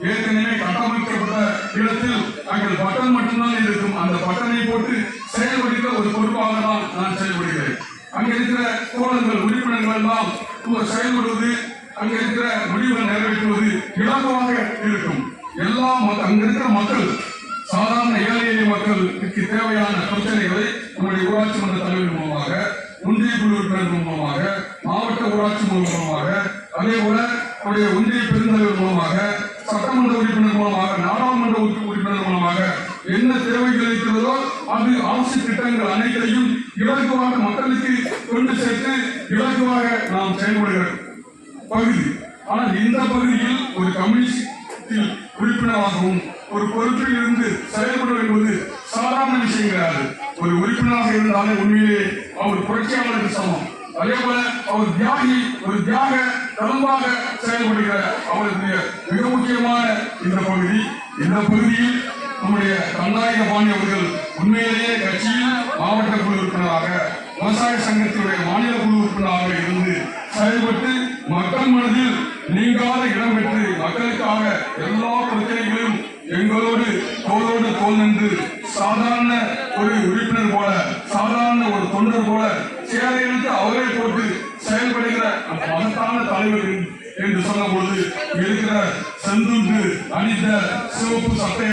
ஏற்கனவே கட்டமைக்கப்பட்ட இடத்தில் அங்கே பட்டன் மட்டும்தான் இருக்கும். அந்த பட்டனை போட்டு செயல்படுத்த ஒரு பொறுப்பாக தான் நான் செயல்படுகிறேன். அங்க இருக்கிற கோலங்கள் உறுப்பினர்கள் எல்லாம் செயல்படுவது அங்க இருக்கிற முடிவுகள் நிறைவேற்றுவது இலகுவாக இருக்கும். எல்லா மக்க- அங்க இருக்கிற மக்கள் சாதாரண ஏழை எளிய மக்களுக்கு தேவையான பிரச்சனைகளை நம்முடைய ஊராட்சி மன்ற தலைவர் மூலமாக ஒன்றிய குழு உறுப்பினர் மூலமாக மாவட்ட ஊராட்சி மூலமாக அதே போல நம்முடைய ஒன்றிய பெருந்தலைவர் மூலமாக சட்டமன்ற உறுப்பினர் மூலமாக நாடாளுமன்ற உறுப்பினர் மூலமாக என்ன தேவைகள் இருக்கிறதோ அது அரசு திட்டங்கள் அனைத்தையும் இலக்குவாக மக்களுக்கு கொண்டு சேர்த்து இலக்குவாக நாம் செயல்படுகிற பகுதி. ஆனால் இந்த பகுதியில் ஒரு கம்யூனிஸ்டில் உறுப்பினராகவும் ஒரு பொறுப்பில் இருந்து செயல்பட என்பது சாதாரண விஷயம் கிடையாது. ஒரு உறுப்பினராக இருந்தாலே உண்மையிலே அவர் புரட்சியாளருக்கு சமம். அதே போல அவர் தியாகி ஒரு தியாக தளமாக செயல்படுகிற அவர்களுடைய மிக முக்கியமான இந்த பகுதி இந்த பகுதியில் நம்முடைய கண்ணாயிர பாணி அவர்கள் உண்மையிலேயே கட்சியில் மாவட்ட குழு உறுப்பினராக விவசாய சங்கத்தினுடைய மாநில குழு உறுப்பினராக இருந்து செயல்பட்டு மக்கள் மனதில் நீங்காத இடம் பெற்று மக்களுக்காக எல்லா பிரச்சனைகளையும் எங்களோடு தோளோடு தோல் நின்று சாதாரண ஒரு உறுப்பினர் போல சாதாரண ஒரு தொண்டர் போல சேவை அவரே போட்டு செயல்படுகிற அந்த மகத்தான தலைவர் என்று சொன்ன பொழுது இருக்கிற செந்துண்டு அணிந்த சிவப்பு சட்டை